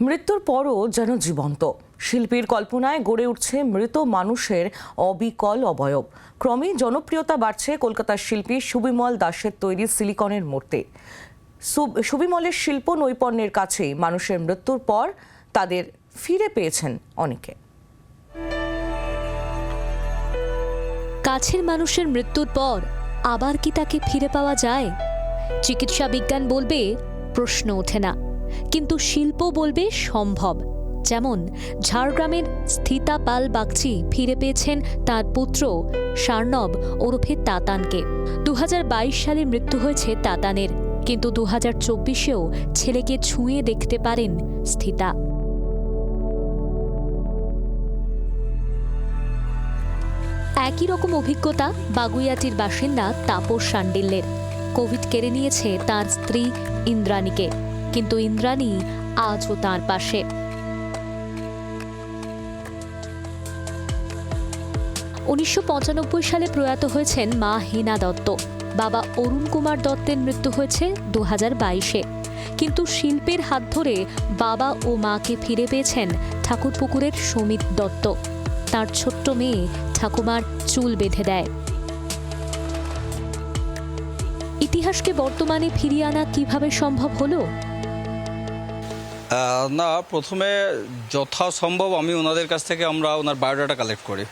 মৃত্যুর পরও যেন জীবন্ত। শিল্পীর কল্পনায় গড়ে উঠছে মৃত মানুষের অবিকল অবয়ব। ক্রমেই জনপ্রিয়তা বাড়ছে কলকাতার শিল্পী সুবিমল দাসের তৈরি সিলিকনের মূর্তি। সুবিমলের শিল্প নৈপুণ্যের কাছেই মানুষের মৃত্যুর পর তাদের ফিরে পেয়েছেন অনেকে। কাছের মানুষের মৃত্যুর পর আবার কি তাকে ফিরে পাওয়া যায়? চিকিৎসা বিজ্ঞান বলবে, প্রশ্ন ওঠে না। কিন্তু শিল্প বলবে সম্ভব। যেমন, ঝাড়গ্রামের স্থিতা পাল বাগচি ফিরে পেয়েছেন তার পুত্র শার্নব ওরফে তাতানকে। দু হাজার বাইশ সালে মৃত্যু হয়েছে তাতানের, কিন্তু দু হাজার চব্বিশেও ছেলেকে ছুঁয়ে দেখতে পারেন স্থিতা। একই রকম অভিজ্ঞতা বাগুইয়াটির বাসিন্দা তাপস সান্ডিল্যের। কোভিড কেড়ে নিয়েছে তার স্ত্রী ইন্দ্রাণীকে। কিন্তু ইন্দ্রাণী আজও তার পাশে। উনিশশো পঁচানব্বই সালে প্রয়াত হয়েছেন মা হেনা দত্ত। বাবা অরুণ কুমার দত্তের মৃত্যু হয়েছে দু বাইশে। কিন্তু শিল্পের হাত ধরে বাবা ও মাকে ফিরে পেয়েছেন ঠাকুরপুকুরের সমিত দত্ত। তার ছোট্ট মেয়ে ঠাকুমার চুল বেঁধে দেয়। ইতিহাসকে বর্তমানে ফিরিয়ে আনা কীভাবে সম্ভব হলো? না, প্রথমে যথাসম্ভব আমি ওনাদের কাছ থেকে আমরা ওনার বায়োডাটা কালেক্ট করি।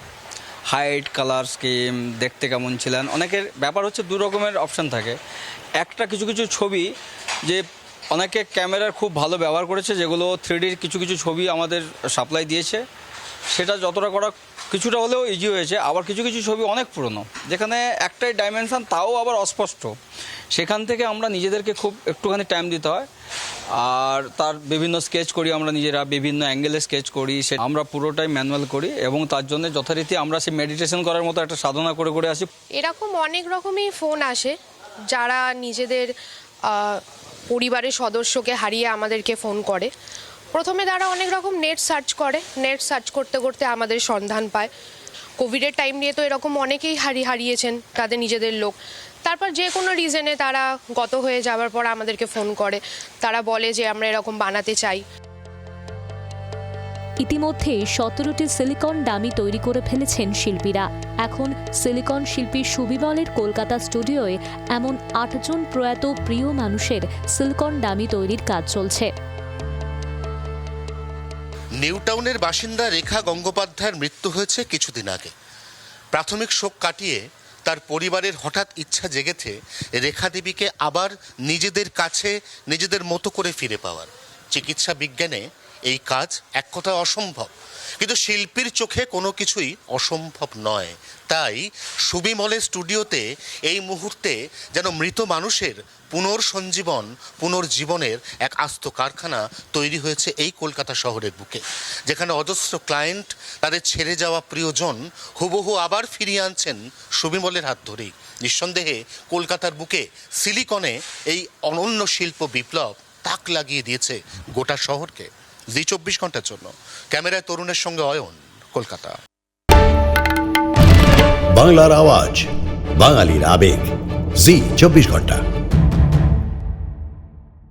হাইট কালার স্কিম দেখতে কেমন ছিলেন? অনেকের ব্যাপার হচ্ছে দু রকমের অপশান থাকে। একটা কিছু কিছু ছবি যে অনেকে ক্যামেরার খুব ভালো ব্যবহার করেছে, যেগুলো থ্রিডির কিছু কিছু ছবি আমাদের সাপ্লাই দিয়েছে। সেটা যতটা করা কিছুটা হলেও ইজি হয়েছে, আবার কিছু কিছু ছবি অনেক পুরনো, যেখানে একটাই ডাইমেনশান তাও আবার অস্পষ্ট। সেখান থেকে আমরা নিজেদেরকে খুব একটুখানি টাইম দিতে হয়। আর তার বিভিন্ন স্কেচ করি, আমরা নিজেরা বিভিন্ন অ্যাঙ্গেলে স্কেচ করি, সে আমরা পুরোটাই ম্যানুয়াল করি এবং তার জন্য যথারীতি আমরা সে মেডিটেশন করার মতো একটা সাধনা করে করে আসি। এরকম অনেক রকমই ফোন আসে, যারা নিজেদের পরিবারের সদস্যকে হারিয়ে আমাদেরকে ফোন করে। প্রথমে তারা অনেক রকম নেট সার্চ করে নেট সার্চ করতে করতে আমাদের সন্ধান পায়। কোভিডের টাইম নিয়ে তো এরকম অনেকেই হারি, হারিয়েছেন, তাদের নিজেদের লোক। তারপর যে কোনো রিজনে তারা গত হয়ে যাওয়ার পর আমাদেরকে ফোন করে। তারা বলে যে আমরা এরকম বানাতে চাই। ইতিমধ্যে সতেরোটি সিলিকন ডামি তৈরি করে ফেলেছেন শিল্পীরা। এখন সিলিকন শিল্পী সুবিমলের কলকাতা স্টুডিওয়ে এমন আটজন প্রয়াত প্রিয় মানুষের সিলিকন ডামি তৈরির কাজ চলছে। নিউটাউনের বাসিন্দা রেখা গঙ্গোপাধ্যায়ের মৃত্যু হয়েছে কিছুদিন আগে। প্রাথমিক শোক কাটিয়ে তার পরিবারের হঠাৎ ইচ্ছা জেগেছে রেখা দেবীকে আবার নিজেদের কাছে, নিজেদের মতো করে ফিরে পাওয়ার। চিকিৎসা বিজ্ঞানে এই কাজ এক কথায় অসম্ভব। কিন্তু শিল্পীর চোখে কোনো কিছুই অসম্ভব নয়। তাই সুবিমলের স্টুডিওতে এই মুহূর্তে যেন মৃত মানুষের পুনর্সঞ্জীবন, পুনর্জীবনের এক আস্ত কারখানা তৈরি হয়েছে এই কলকাতা শহরের বুকে, যেখানে অজস্র ক্লায়েন্ট, তাদের ছেড়ে যাওয়া প্রিয়জন হুবহু আবার ফিরিয়ে আনছেন সুবিমলের হাত ধরেই। নিঃসন্দেহে কলকাতার বুকে সিলিকনে এই অনন্য শিল্প বিপ্লব তাক লাগিয়ে দিয়েছে গোটা শহরকে। জি, চব্বিশ ঘণ্টার জন্য। ক্যামেরায় তরুণের সঙ্গে অয়ন, কলকাতা। বাংলার আওয়াজ, বাঙালির আবেগ। জি, চব্বিশ ঘণ্টা।